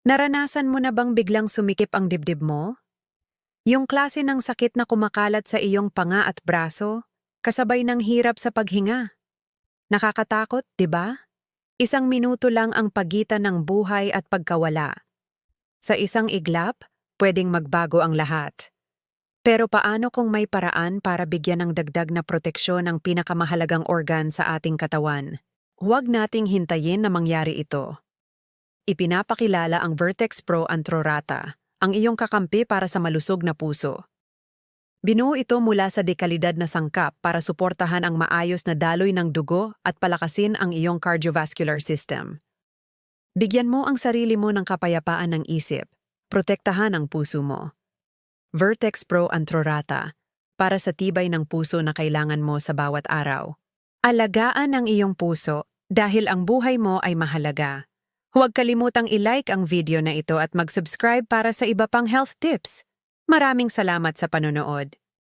Naranasan mo na bang biglang sumikip ang dibdib mo? Yung klase ng sakit na kumakalat sa iyong panga at braso, kasabay ng hirap sa paghinga. Nakakatakot, di ba? Isang minuto lang ang pagitan ng buhay at pagkawala. Sa isang iglap, pwedeng magbago ang lahat. Pero paano kung may paraan para bigyan ng dagdag na proteksyon ang pinakamahalagang organ sa ating katawan? Huwag nating hintayin na mangyari ito. Ipinapakilala ang Vertex Pro Antrorata, ang iyong kakampi para sa malusog na puso. Binuo ito mula sa dekalidad na sangkap para suportahan ang maayos na daloy ng dugo at palakasin ang iyong cardiovascular system. Bigyan mo ang sarili mo ng kapayapaan ng isip, protektahan ang puso mo. Vertex Pro Antrorata, para sa tibay ng puso na kailangan mo sa bawat araw. Alagaan ang iyong puso dahil ang buhay mo ay mahalaga. Huwag kalimutang i-like ang video na ito at mag-subscribe para sa iba pang health tips. Maraming salamat sa panonood.